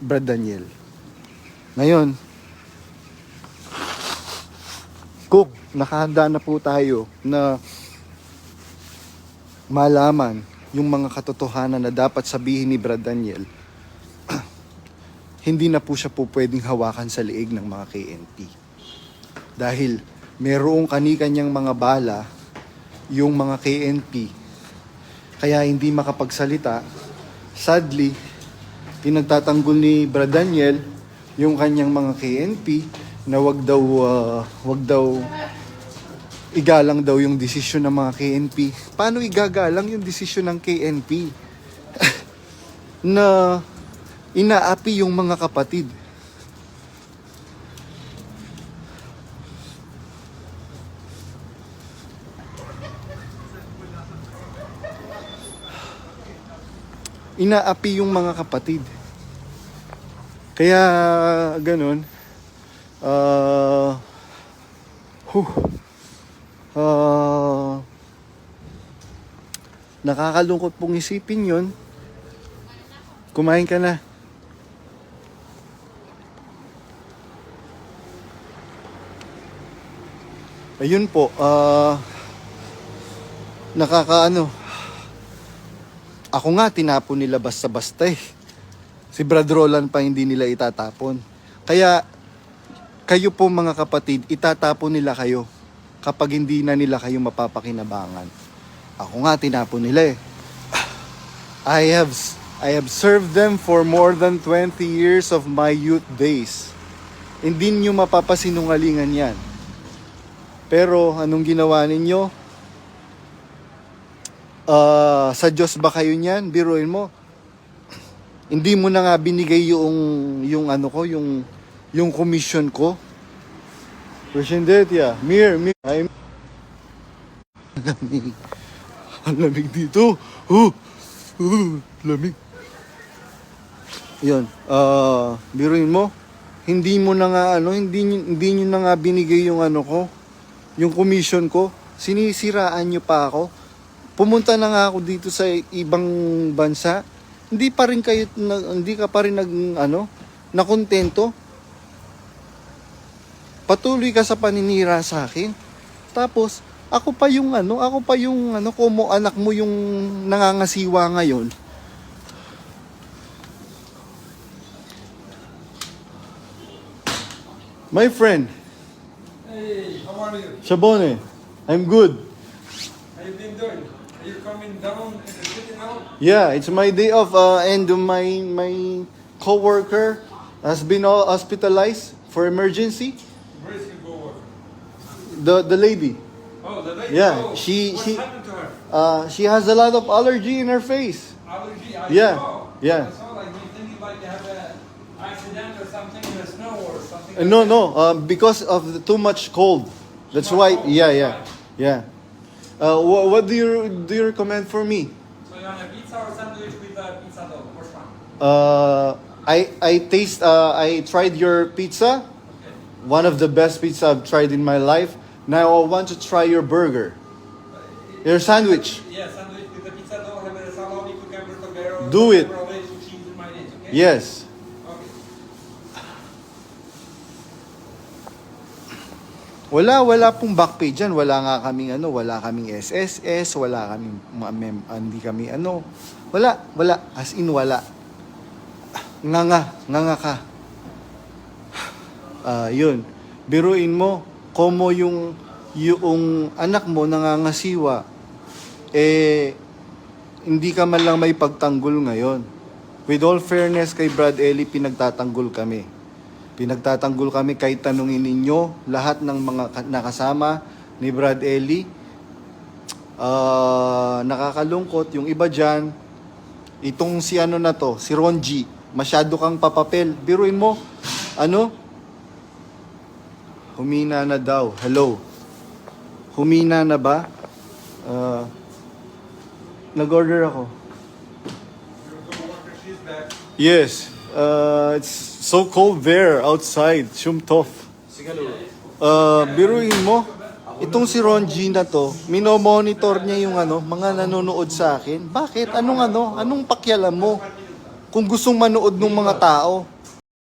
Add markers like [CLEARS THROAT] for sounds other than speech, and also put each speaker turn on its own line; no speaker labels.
Brad Daniel. Ngayon, kung nakahanda na po tayo na malaman yung mga katotohanan na dapat sabihin ni Brad Daniel, [CLEARS THROAT] hindi na po siya po pwedeng hawakan sa liig ng mga KNP. Dahil merong kanikanyang mga bala yung mga KNP, kaya hindi makapagsalita. Sadly, pinagtatanggol ni Brad Daniel yung kanyang mga KNP na wag daw ah, wag daw igalang daw yung desisyon ng mga KNP. Paano igagalang yung desisyon ng KNP? [LAUGHS] na inaapi yung mga kapatid. Inaapi yung mga kapatid. Kaya ganun. Ah huh, ah, nakakalungkot pong isipin yon. Kumain ka na. Ayun po, ah nakakaano. Ako nga tinapon nila basta-basta eh. Si Brad Roland pa hindi nila itatapon. Kaya kayo po mga kapatid, itatapon nila kayo kapag hindi na nila kayo mapapakinabangan. Ako nga tinapon nila eh. [SIGHS] I have I have served them for more than 20 years of my youth days. Hindi nyo mapapasinungalingan yan. Pero anong ginawa ninyo? Ah, sa Diyos ba kayo niyan? Biruin mo. Hindi mo na nga binigay yung yung ano ko, yung yung commission ko. Presidente, Mir, Mir, I'm lamig. Ang lamig dito. Oh, oh, lamig. Yun, ah, biruin mo. Hindi mo na nga ano, hindi nyo- hindi niyo na nga binigay yung ano ko, yung commission ko. Sinisiraan niyo pa ako. Pumunta na nga ako dito sa ibang bansa. Hindi pa rin kayo na- hindi ka pa rin nag ano, nakontento. Patuloy ka sa paninira sa akin. Tapos ako pa yung ano, ako pa yung ano, kumo anak mo yung nangangasiwa ngayon. My friend,
Hey, how are you?
Shabone, I'm good.
How you been doing? Are coming down in the city now?
Yeah, it's my day off uh, and my my coworker has been all hospitalized for emergency.
Where is going?
The the lady,
Oh, the lady.
Yeah,
oh,
she-
What
she-
happened to her?
uh, she has a lot of allergy in her face.
Allergy. I
Yeah,
saw.
yeah.
I saw like you thinking like you have a accident or something in the snow or something.
Uh,
like
no,
that.
no, uh, because of the too much cold. That's why.
cold,
Yeah, yeah,
right.
yeah. Uh, what, what do you do you recommend for me?
So you want a pizza or sandwich with a pizza dough? Which one?
Uh, I I taste. Uh, I tried your pizza.
Okay.
One of the best pizza I've tried in my life. Now I want to try your burger. Your sandwich.
Yeah, sandwich with the pizza dough, have a salami, cucumber, tomato.
Do it.
cheese, mayonnaise. Okay.
Yes. Wala, wala pong back page yan. Wala nga kaming ano, wala kaming SSS, wala kaming, mem- hindi kami ano. Wala, wala. As in, wala. Nga nga, nga nga ka. [SIGHS] Ah, yun. Biruin mo, komo yung, yung anak mo nangangasiwa, eh, hindi ka man lang may pagtanggol ngayon. With all fairness kay Brad Ellie, pinagtatanggol kami. Pinagtatanggol kami kahit tanungin ninyo lahat ng mga ka- nakasama ni Brad Ellie. Ah, nakakalungkot yung iba dyan. Itong si ano na to, si Ronji, masyado kang papapel. Biruin mo, ano? Humina na daw. Hello. Humina na ba? Ah, nag-order ako. Yes. Uh, it's so cold there outside. Shumtov. Uh, biruin mo, itong si Ron G na to, minomonitor niya yung ano, mga nanonood sa akin. Bakit? Anong ano? Anong pakialam mo? kung gustong manood ng mga tao.